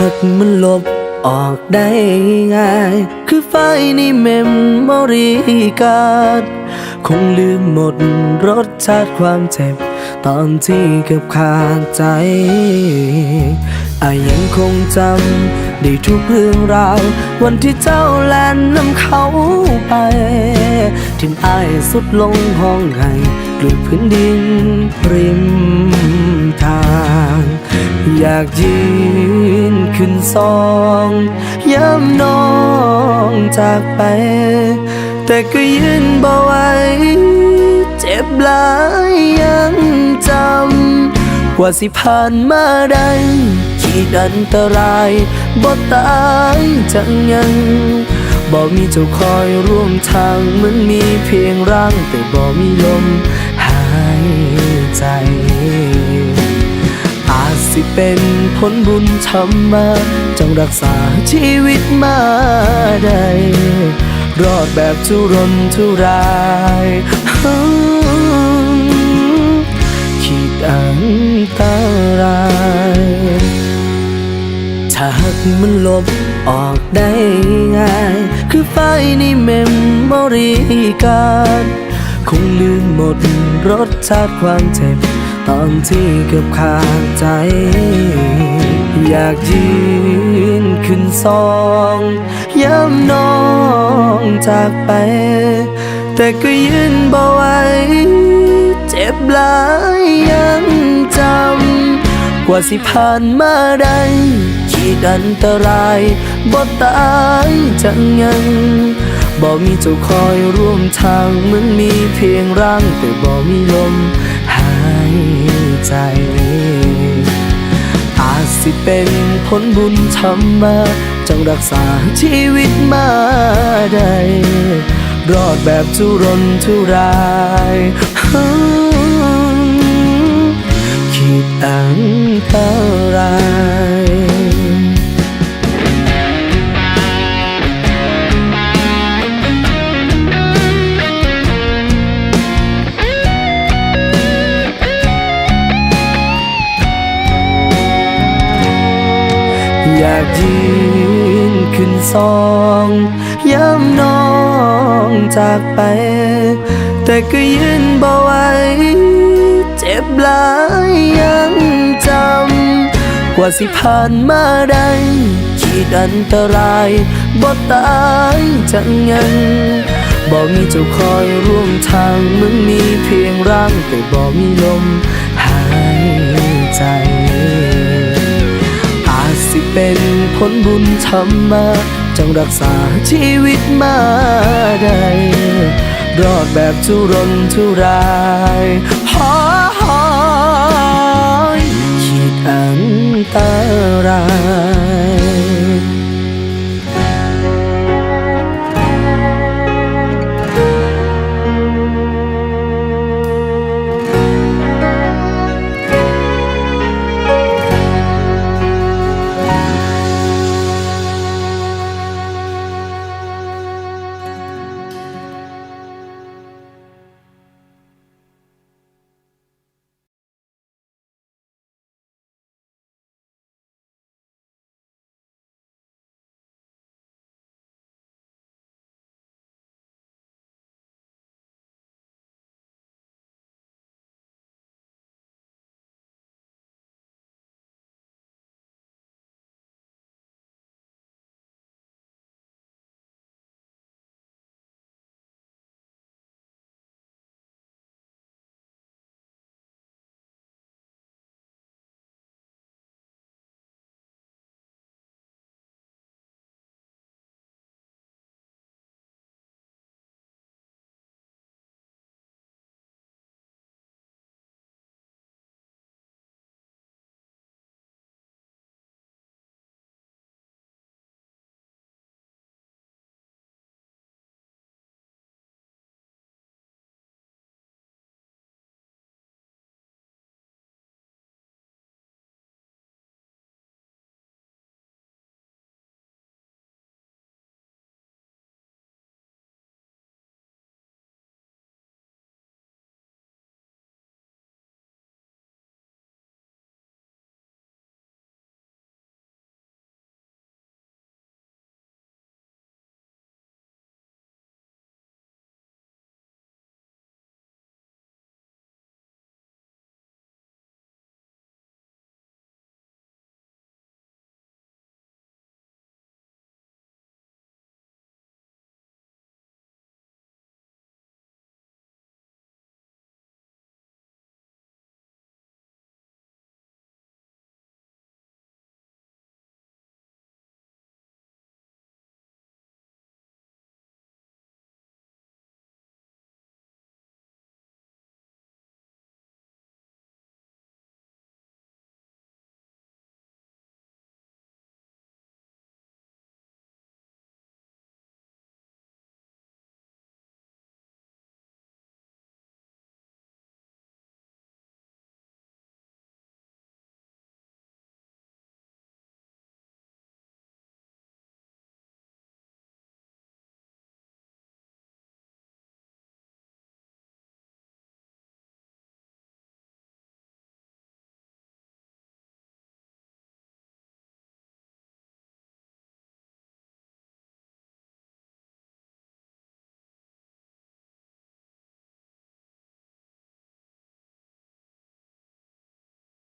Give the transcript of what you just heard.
ถ้าหากมันลบออกได้ง่าย คือไฟในเมมโมรีการ์ดคงลืมหมดรสชาติความเจ็บ ตอนที่เกือบขาดใจอายังคงจำได้ทุกเรื่องราว วันที่เจ้าแลนนำเขาไป ทิมอ้ายสุดลงห้องไห้ กลืบพื้นดินริมทาง อยากยืนขึ้นซองย้ำน้องจากไป แต่ก็ยืนบ่ไหวเจ็บหลายยังจำ กว่าสิผ่านมาได้ขีดอันตรายบ่ตายจังยังบ่มีเจ้าคอยร่วมทางเหมือนมีเพียงร่างแต่บ่มีลมายใจ อาจสิเป็นผลบุญทำมา จงรักษาชีวิตมาได้ รอดแบบทุรนทุรายขีดอันตรายถ้าหากมันลบออกได้ง่าย คือไฟในเมมโมรีการ คงลืมหมด รสชาติความเจ็บ ตอนที่เกือบขาดใจ อยากยืนขึ้นซองย้ำน้องจากไป แต่ก็ยืนบ่ไหวเจ็บหลายยังจำ กว่าสิผ่านมาได้ขีดอันตรายบ่ตายจังยัง บ่มีเจ้าคอยร่วมทางเหมือนมีเพียงร่างแต่บ่มีลมหายใจ อาจสิเป็นผลบุญทำมาจังรักษาชีวิตมาได้รอดแบบทุรนทุรายขีดอันตราย อยากยืนขึ้นซองย้ำน้องจากไป แต่ก็ยืนบ่ไหวเจ็บหลายยังจำ กว่าสิผ่านมาได้ขีดอันตรายบ่ตายจังยังบ่มีเจ้าคอยร่วมทางเหมือนมีเพียงร่างแต่บ่มีลมหายใจ เป็นผลบุญทำมา จังรักษาชีวิตมาได้รอดแบบทุรนทุรายหอยขีดอันตราย